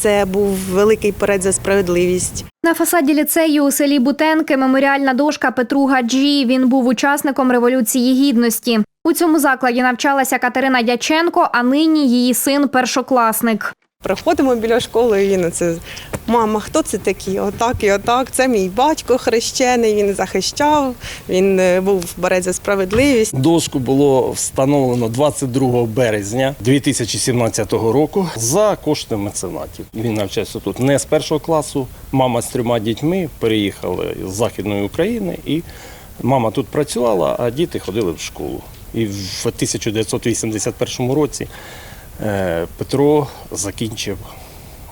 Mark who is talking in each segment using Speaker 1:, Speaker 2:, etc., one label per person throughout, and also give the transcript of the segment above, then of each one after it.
Speaker 1: Це був великий перед за справедливість.
Speaker 2: На фасаді ліцею у селі Бутенки меморіальна дошка Петру Гаджі. Він був учасником революції гідності. У цьому закладі навчалася Катерина Дяченко, а нині її син першокласник.
Speaker 1: Приходимо біля школи, і він оце мама, хто це такі? Отак і отак. Це мій батько хрещений. Він захищав. Він е, був борець за справедливість.
Speaker 3: Дошку було встановлено 22 березня 2017 року за кошти меценатів. Він навчався тут не з першого класу. Мама з трьома дітьми переїхали з Західної України, і мама тут працювала, а діти ходили в школу. І в 1981 році Петро закінчив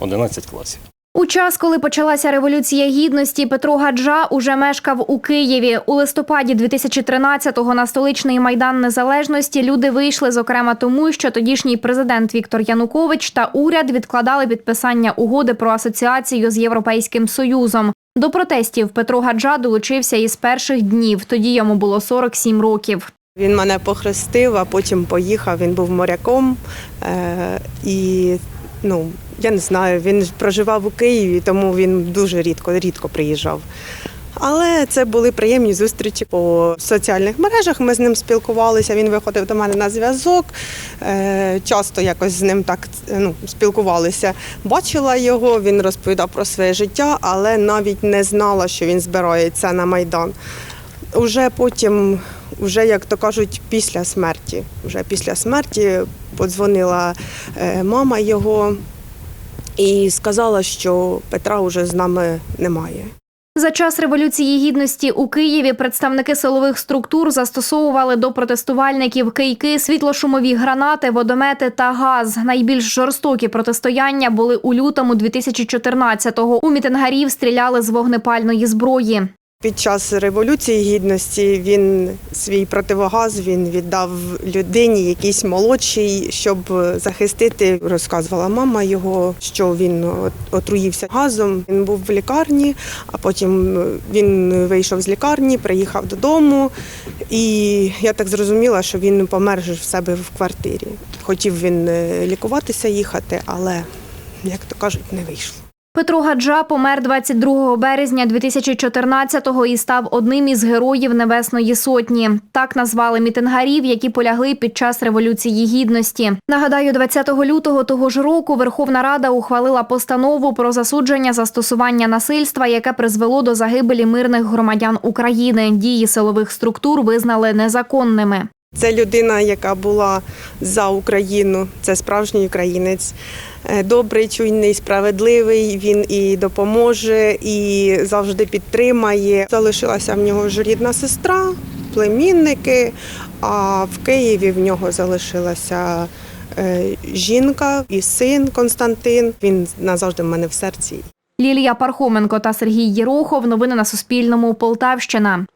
Speaker 3: 11 класів.
Speaker 2: У час, коли почалася революція гідності, Петро Гаджа уже мешкав у Києві. У листопаді 2013-го на столичний майдан незалежності люди вийшли, зокрема тому, що тодішній президент Віктор Янукович та уряд відкладали підписання угоди про асоціацію з Європейським Союзом. До протестів Петро Гаджа долучився із перших днів. Тоді йому було 47 років.
Speaker 1: Він мене похрестив, а потім поїхав. Він був моряком. Е- і ну, я не знаю, він проживав у Києві, тому він дуже рідко, рідко приїжджав. Але це були приємні зустрічі по соціальних мережах. Ми з ним спілкувалися. Він виходив до мене на зв'язок. Е, Часто якось з ним так ну, спілкувалися. Бачила його, він розповідав про своє життя, але навіть не знала, що він збирається на майдан. Уже потім, вже як то кажуть, після смерті. Вже після смерті подзвонила е, мама його і сказала, що Петра вже з нами немає.
Speaker 2: За час революції гідності у Києві представники силових структур застосовували до протестувальників кийки, світлошумові гранати, водомети та газ. Найбільш жорстокі протистояння були у лютому 2014-го. У мітингарів стріляли з вогнепальної зброї.
Speaker 1: Під час революції гідності він свій противогаз він віддав людині, якійсь молодшій, щоб захистити. Розказувала мама його, що він отруївся газом. Він був в лікарні, а потім він вийшов з лікарні, приїхав додому, і я так зрозуміла, що він помер в себе в квартирі. Хотів він е, лікуватися, їхати, але як то кажуть, не вийшло.
Speaker 2: Петро Гаджа помер 22 березня 2014-го і став одним із героїв Небесної Сотні. Так назвали мітингарів, які полягли під час революції гідності. Нагадаю, 20 лютого того ж року Верховна Рада ухвалила постанову про засудження застосування насильства, яке призвело до загибелі мирних громадян України. Дії силових структур визнали незаконними.
Speaker 1: Це людина, яка була за Україну, це справжній українець. Е, Добрий, чуйний, справедливий. Він і допоможе, і завжди підтримає. Залишилася в нього ж рідна сестра, племінники. А в Києві в нього залишилася е, жінка і син Константин. Він назавжди в мене в серці.
Speaker 2: Лілія Пархоменко та Сергій Єрохов. Новини на Суспільному. Полтавщина.